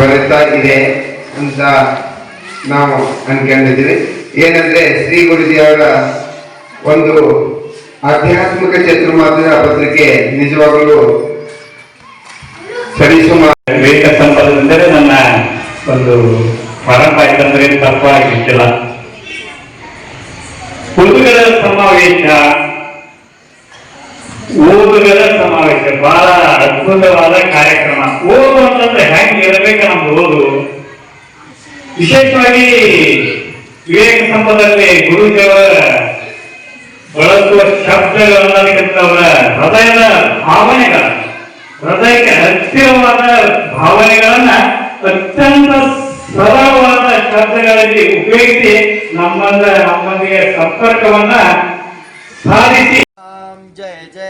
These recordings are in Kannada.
ಬರುತ್ತಾ ಇದೆ ಅಂತ ನಾವು ಅನ್ಕೊಂಡಿದ್ದೀವಿ. ಏನಂದ್ರೆ ಶ್ರೀ ಗುರುಜಿಯವರ ಒಂದು ಆಧ್ಯಾತ್ಮಿಕ ಚತುರ್ಮಾಸದ ಪತ್ರಿಕೆ ನಿಜವಾಗಲೂ ಸರಿಸುಮಾರು ವೇದ ಸಂಪದವೆಂದರೆ ನನ್ನ ಒಂದು ಪರಂಪರೆ ತಪ್ಪ ತಪ್ಪಾಗಿರ್ತಿಲ್ಲ ಹುಡುಗರ ಸಮಾವೇಶ, ಓದುಗರ ಸಮಾವೇಶ, ಬಹಳ ಅದ್ಭುತವಾದ ಕಾರ್ಯಕ್ರಮ. ಹೆಂಗೆ ಇರಬೇಕು ನಮ್ಮ ಓದು. ವಿಶೇಷವಾಗಿ ವಿವೇಕ ಸಂಪದಲ್ಲಿ ಗುರುಜಿಯವರ ಬಳಸುವ ಶಬ್ದಗಳನ್ನತಕ್ಕಂಥವರ ಹೃದಯದ ಭಾವನೆಗಳ ಹೃದಯಕ್ಕೆ ಹತ್ತಿರವಾದ ಭಾವನೆಗಳನ್ನ ಅತ್ಯಂತ ಸರಳವಾದ ಶಬ್ದಗಳಲ್ಲಿ ಉಪಯೋಗಿಸಿ ನಮ್ಮನ್ನ ನಮ್ಮೊಂದಿಗೆ ಸಂಪರ್ಕವನ್ನ ಸಾಧಿಸಿ. ಜಯ ಜಯ.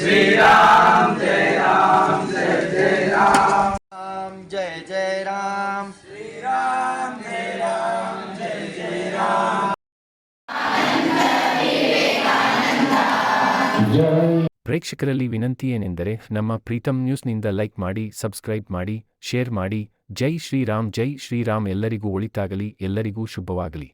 श्री राम जय राम जय जय राम राम जय जय राम श्री राम जय राम जय जय राम ಪ್ರೇಕ್ಷಕರಲ್ಲಿ ವಿನಂತಿ ಏನೆಂದರೆ ನಮ್ಮ ಪ್ರೀತಮ್ ನ್ಯೂಸ್ನಿಂದ ಲೈಕ್ ಮಾಡಿ ಸಬ್ಸ್ಕ್ರೈಬ್ ಮಾಡಿ ಶೇರ್ ಮಾಡಿ ಜೈ ಶ್ರೀರಾಮ್ ಜೈ ಶ್ರೀರಾಮ್ ಎಲ್ಲರಿಗೂ ಒಳಿತಾಗಲಿ ಎಲ್ಲರಿಗೂ ಶುಭವಾಗಲಿ